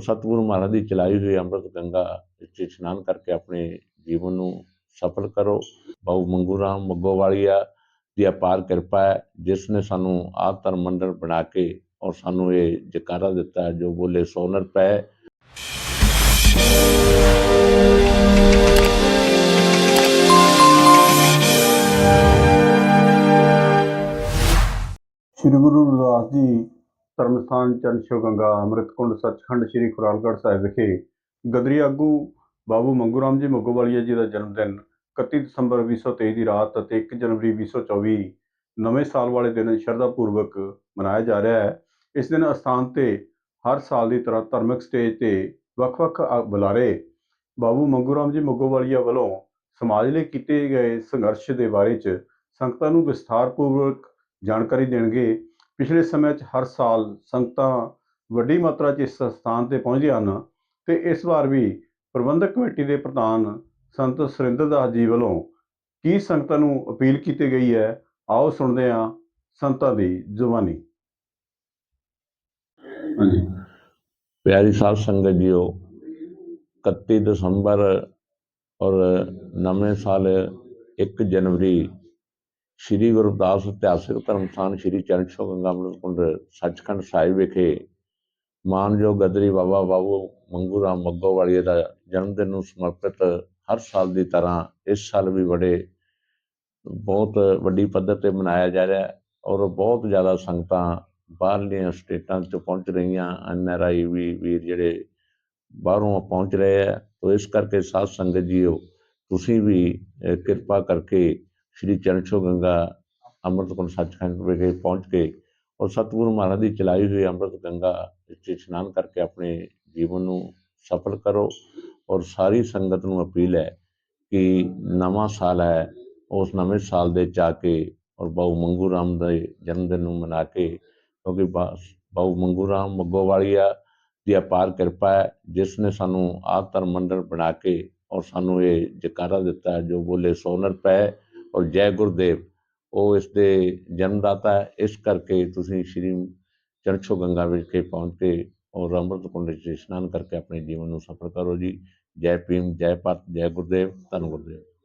ਸਤਿਗੁਰੂ ਮਹਾਰਾਜ ਦੀ ਚਲਾਈ ਹੋਈ ਅੰਮ੍ਰਿਤ ਗੰਗਾ ਵਿੱਚ ਇਸ਼ਨਾਨ ਕਰਕੇ ਆਪਣੇ ਜੀਵਨ ਨੂੰ ਸਫਲ ਕਰੋ। ਬਾਊ ਮੰਗੂ ਰਾਮ ਮੱਗੋਵਾਲੀਆ ਦੀ ਅਪਾਰ ਕਿਰਪਾ ਹੈ, ਜਿਸ ਨੇ ਸਾਨੂੰ ਆਪ ਮੰਡਲ ਬਣਾ ਕੇ ਔਰ ਸਾਨੂੰ ਇਹ ਜਕਾਰਾ ਦਿੱਤਾ ਜੋ ਬੋਲੇ ਸੋਨਰ ਪੈ। ਸ੍ਰੀ ਗੁਰੂ ਰਵਿਦਾਸ ਜੀ ਧਰਮ ਸਥਾਨ, ਚਰਨ ਸ਼ਿਵ ਗੰਗਾ, ਅੰਮ੍ਰਿਤਕੁੰਡ, ਸੱਚਖੰਡ, ਸ੍ਰੀ ਖੁਰਾਲਗੜ੍ਹ ਸਾਹਿਬ ਵਿਖੇ ਗਦਰੀ ਆਗੂ ਬਾਬੂ ਮੰਗੂ ਰਾਮ ਜੀ ਮੱਗੋਵਾਲੀਆ ਜੀ ਦਾ ਜਨਮ ਦਿਨ 31 ਦਸੰਬਰ 2023 ਦੀ ਰਾਤ ਅਤੇ 1 ਜਨਵਰੀ 2024 ਨਵੇਂ ਸਾਲ ਵਾਲੇ ਦਿਨ ਸ਼ਰਧਾ ਪੂਰਵਕ ਮਨਾਇਆ ਜਾ ਰਿਹਾ ਹੈ। ਇਸ ਦਿਨ ਅਸਥਾਨ ਤੇ ਹਰ ਸਾਲ ਦੀ ਤਰ੍ਹਾਂ ਧਾਰਮਿਕ ਸਟੇਜ ਤੇ ਵੱਖ-ਵੱਖ ਬੁਲਾਰੇ ਬਾਬੂ ਮੰਗੂ ਰਾਮ ਜੀ ਮੱਗੋਵਾਲੀਆ ਵੱਲੋਂ ਸਮਾਜ ਲਈ ਕੀਤੇ ਗਏ ਸੰਘਰਸ਼ ਦੇ ਬਾਰੇ 'ਚ ਸੰਗਤਾਂ ਨੂੰ ਵਿਸਥਾਰਪੂਰਵਕ ਜਾਣਕਾਰੀ ਦੇਣਗੇ। ਪਿਛਲੇ ਸਮੇਂ 'ਚ ਹਰ ਸਾਲ ਸੰਗਤਾਂ ਵੱਡੀ ਮਾਤਰਾ 'ਚ ਇਸ ਸਥਾਨ ਤੇ ਪਹੁੰਚਦੀਆਂ ਹਨ ਤੇ ਇਸ ਵਾਰ ਵੀ ਪ੍ਰਬੰਧਕ ਕਮੇਟੀ ਦੇ ਪ੍ਰਧਾਨ ਸੰਤ ਸੁਰਿੰਦਰ ਦਾਸ ਜੀ ਵੱਲੋਂ ਕੀ ਸੰਗਤਾਂ ਨੂੰ ਅਪੀਲ ਕੀਤੀ ਗਈ ਹੈ, ਆਓ ਸੁਣਦੇ ਹਾਂ ਸੰਤਾਂ ਦੀ ਜ਼ੁਬਾਨੀ। ਹਾਂਜੀ। ਪਿਆਰੀ ਸਾਧ ਸੰਗਤ ਜੀਓ 31 ਦਸੰਬਰ ਔਰ ਨਵੇਂ ਸਾਲ 1 ਜਨਵਰੀ ਸ੍ਰੀ ਗੁਰੂ ਰਵਿਦਾਸ ਇਤਿਹਾਸਿਕ ਧਰਮਸਥਾਨ ਸ੍ਰੀ ਚਰਨ ਛੋਹ ਗੰਗਾ ਅੰਮ੍ਰਿਤ ਕੁੰਡ, ਸੱਚਖੰਡ ਸਾਹਿਬ ਵਿਖੇ ਮਾਨਯੋਗ ਗਦਰੀ ਬਾਬਾ ਬਾਬੂ ਮੰਗੂ ਰਾਮ ਮੱਗੋਵਾਲੀਆ ਦਾ ਜਨਮ ਦਿਨ ਨੂੰ ਸਮਰਪਿਤ ਹਰ ਸਾਲ ਦੀ ਤਰ੍ਹਾਂ ਇਸ ਸਾਲ ਵੀ ਬੜੇ ਬਹੁਤ ਵੱਡੀ ਪੱਧਰ ਤੇ ਮਨਾਇਆ ਜਾ ਰਿਹਾ ਹੈ ਔਰ ਬਹੁਤ ਜ਼ਿਆਦਾ ਸੰਗਤਾਂ ਬਾਹਰਲੀਆਂ ਸਟੇਟਾਂ ਤੋਂ ਪਹੁੰਚ ਰਹੀਆਂ, ਐਨ ਆਰ ਆਈ ਵੀ ਵੀਰ ਜਿਹੜੇ ਬਾਹਰੋਂ ਪਹੁੰਚ ਰਹੇ ਆ ਤੋ ਇਸ ਕਰਕੇ ਸਾਧ ਸੰਗਤ ਜੀਓ, ਤੁਸੀਂ ਵੀ ਕਿਰਪਾ ਕਰਕੇ ਸ੍ਰੀ ਚਰਨਛੋ ਗੰਗਾ ਅੰਮ੍ਰਿਤ ਕੁੰਡ ਸੱਚਖੰਡ ਵਿਖੇ ਪਹੁੰਚ ਕੇ ਔਰ ਸਤਿਗੁਰੂ ਮਹਾਰਾਜ ਦੀ ਚਲਾਈ ਹੋਈ ਅੰਮ੍ਰਿਤ ਗੰਗਾ ਵਿੱਚ ਇਸ਼ਨਾਨ ਕਰਕੇ ਆਪਣੇ ਜੀਵਨ ਨੂੰ ਸਫਲ ਕਰੋ ਔਰ ਸਾਰੀ ਸੰਗਤ ਨੂੰ ਅਪੀਲ ਹੈ ਕਿ ਨਵਾਂ ਸਾਲ ਹੈ, ਉਸ ਨਵੇਂ ਸਾਲ ਦੇ ਚ ਕੇ ਔਰ ਬਾਊ ਮੰਗੂ ਰਾਮ ਦੇ ਜਨਮ ਦਿਨ ਨੂੰ ਮਨਾ ਕੇ ਕਿਉਂਕਿ ਬਾ- ਬਾਊ ਮੰਗੂ ਰਾਮ ਮੱਗੋਵਾਲੀਆ ਦੀ ਅਪਾਰ ਕਿਰਪਾ ਹੈ, ਜਿਸ ਨੇ ਸਾਨੂੰ ਆਪ ਧਰਮ ਮੰਡਲ ਬਣਾ ਕੇ ਔਰ ਸਾਨੂੰ ਇਹ ਜਕਾਰਾ ਦਿੱਤਾ ਜੋ ਬੋਲੇ ਸੋਨਰ ਪੈ ਔਰ ਜੈ ਗੁਰਦੇਵ, ਉਹ ਇਸ ਦੇ ਜਨਮਦਾਤਾ ਹੈ। ਇਸ ਕਰਕੇ ਤੁਸੀਂ ਸ਼੍ਰੀ ਚਰਨਛੋ ਗੰਗਾ ਵਿਖੇ ਪਹੁੰਚ ਕੇ ਔਰ ਅੰਮ੍ਰਿਤ ਕੁੰਡ ਵਿੱਚ ਇਸ਼ਨਾਨ ਕਰਕੇ ਆਪਣੇ ਜੀਵਨ ਨੂੰ ਸਫਲ ਕਰੋ ਜੀ। ਜੈ ਭੀਮ, ਜੈ ਭਾਰਤ, ਜੈ ਗੁਰਦੇਵ, ਧੰਨ ਗੁਰਦੇਵ।